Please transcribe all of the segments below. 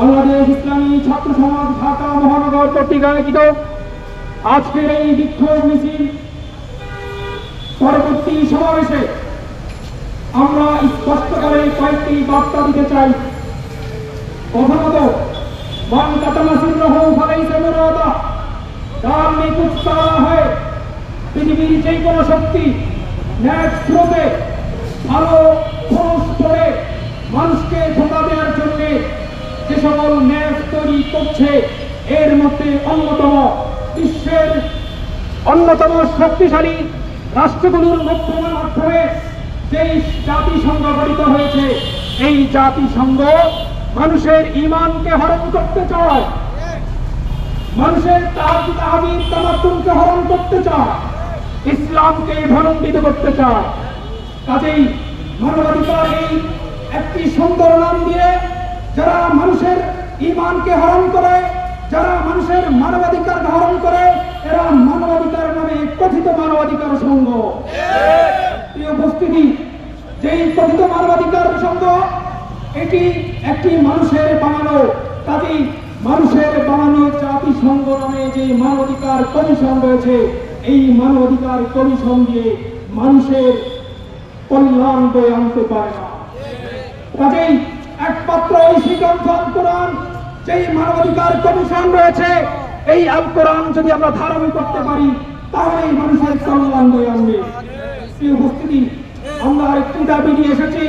বাংলাদেশ ইসলামী ছাত্র সমাজ ঢাকা মহানগর কর্তৃক আয়োজিত আজকের এই বিক্ষোভ মিছিল পরবর্তী সমাবেশে আমরা স্পষ্ট করে কয়েকটি বার্তা দিতে চাই। প্রথমত মান কাতামাসির মে কুছ হয়? পৃথিবীর যে কোনো শক্তি ন্যায় স্রোতে ভালো করে মানুষকে ধোকা দেওয়ার জন্য যে সকল ন্যায় তৈরি করছে, এর মধ্যে অন্যতম বিশ্বের অন্যতম শক্তিশালী রাষ্ট্রগুলোর মাধ্যমে যেই জাতিসংঘ গঠিত হয়েছে, এই জাতিসংঘ মানুষের ইমানকে হরণ করতে চায়। মানুষের তাহাবির হরণ করতে চায়। ইসলামকে ভরণ্ডিত করতে চায়। কাজেই মানবাধিকার এই একটি সুন্দর নাম দিয়ে যারা মানুষের ইমানকে হরণ করে, যারা মানুষের মানবাধিকার হরণ করে, এরা মানবাধিকার নামে কথিত মানবাধিকার সংঘ। উপস্থিতি, যেই কথিত মানবাধিকার সংঘ, এটি একটি মানুষের বানানো, কাজেই মানুষের বানানো জাতিসংঘ নামে যে মানবাধিকার কমিশন রয়েছে, এই মানবাধিকার কমিশন দিয়ে মানুষের কল্যাণ বয়ে আনতে পারে না। কাজেই একমাত্র আল কোরআন, যেই মানবাধিকার কমিশন রয়েছে, এই আল কোরআন যদি আমরা ধারণ করতে পারি, তাহলে এই মানুষের কল্যাণ বয়ে আনবে উপস্থিতি, আমরা একটি দাবি নিয়ে এসেছি।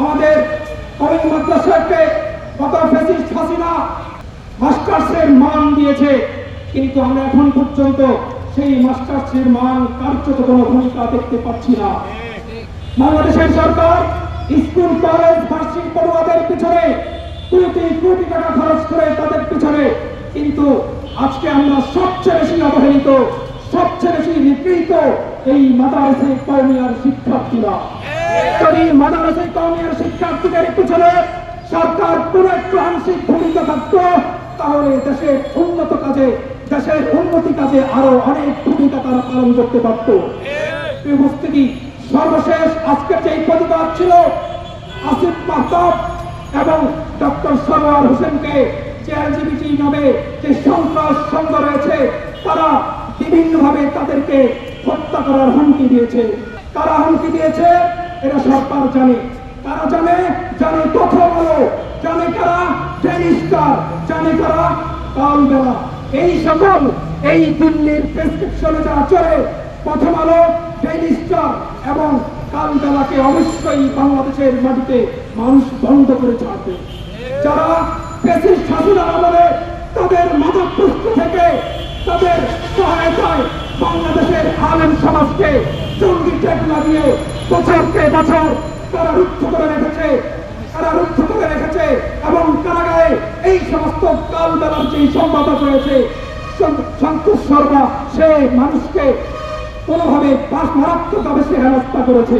আমাদের গত ফেসিস্ট মাস্টার্সের মান দিয়েছে, কিন্তু আমরা এখন পর্যন্ত সেই মাস্টার্সের মান কার্যত কোনো ভূমিকা দেখতে পাচ্ছি না। বাংলাদেশের সরকার স্কুল, কলেজ, বার্ষিক পড়ুয়াদের পিছনে কোটি কোটি টাকা খরচ করে তাদের পিছনে। কিন্তু আজকে আমরা সবচেয়ে বেশি অবহেলিত, সবচেয়ে বেশি নিপীড়িত এই মাদারসে কৌমিয়ার শিক্ষার্থীরা। যদি মাদারসে কৌমিয়ার শিক্ষার্থীদের পিছনে সরকার কোন একটু আংশিক ভূমিকা থাকতো, তাহলে দেশের উন্নত কাজে, দেশের উন্নতি কাজে আরও অনেক ভূমিকা তারা পালন করতে পারত। উপস্থিতি সর্বশেষ আজকের যে প্রতিবাদ ছিল, আসিফ মাহতাব এবং ডক্টর সরোয়ার হোসেনকে যে এলজিবিটি নামে যে সন্ত্রাস সংঘ রয়েছে, তারা বিভিন্নভাবে তাদেরকে হত্যা করার হুমকি দিয়েছে। তারা হুমকি দিয়েছে? এটা সরকার জানে। তারা জানে? জানে কথা বলো জানে কারা? টেনিস্টার জানে কারা? কালবেলা এই সকল, এই দিল্লির প্রেসক্রিপশনে যারা চলে, প্রথম আলো ডেইলি এবং কালবেলাকে অবশ্যই বাংলাদেশের মাটিতে মানুষ বন্ধ করে ছাড়বে। যারা পেশির শাসনার আমলে তাদের মাদকপুষ্ট থেকে তাদের সহায়তায় বাংলাদেশের আলেম সমাজকে জঙ্গি টেক লাগিয়ে বছরকে বছর তারা রুদ্ধ করে রেখেছে, তারা রুদ্ধ করে রেখেছে এবং কারাগারে এই সমস্ত কালবেলার যে সম্পাদক রয়েছে সন্তোষ শর্মা, সে মানুষকে কোনোভাবে পাশ মারাত্মকভাবে সে হেনস্থা করেছে।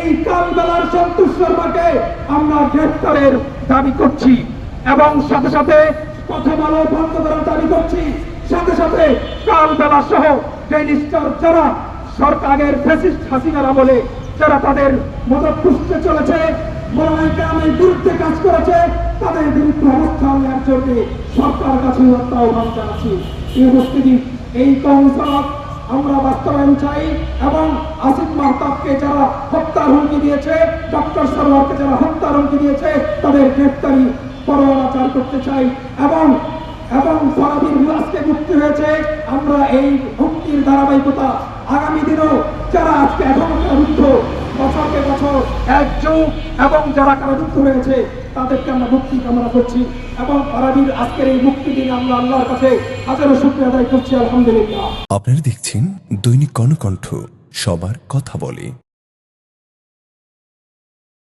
এই কালবেলার সন্তোষ শর্মাকে আমরা গ্রেফতারের দাবি করছি এবং সাথে সাথে প্রথম আলো বন্ধ করার দাবি করছি। সাথে সাথে কালবেলা সহ যারা সরকারের ফেসিস্ট হাসিনার আমলে যারা তাদের মত পুষতে চলেছে গ্রামের বিরুদ্ধে কাজ করেছে, তাদের বিরুদ্ধে অবস্থান নেওয়ার জন্য সরকার কাছে আহ্বান জানাচ্ছি এই উপস্থিতি আমরা বাস্তবায়ন চাই এবং আসিফ মাহতাবকে যারা হত্যার হুমকি দিয়েছে, ডক্টর সরোয়ারকে যারা হত্যার হুমকি দিয়েছে, তাদের গ্রেফতারি পরোয়ানা করতে চাই এবং এবং ফরাবির আজকে মুক্তি হয়েছে। আমরা এই মুক্তির ধারাবাহিকতা আগামী দিনেও যারা আজকে এখনও কারারুদ্ধ বছরকে বছর এক এবং যারা কারারুদ্ধ হয়েছে, তাদেরকে আমরা মুক্তি কামনা করছি। আজকের এই মুক্তি আমরা আল্লাহর আদায় আপনারা দেখছেন দৈনিক কর্ণকণ্ঠ সবার কথা বলে।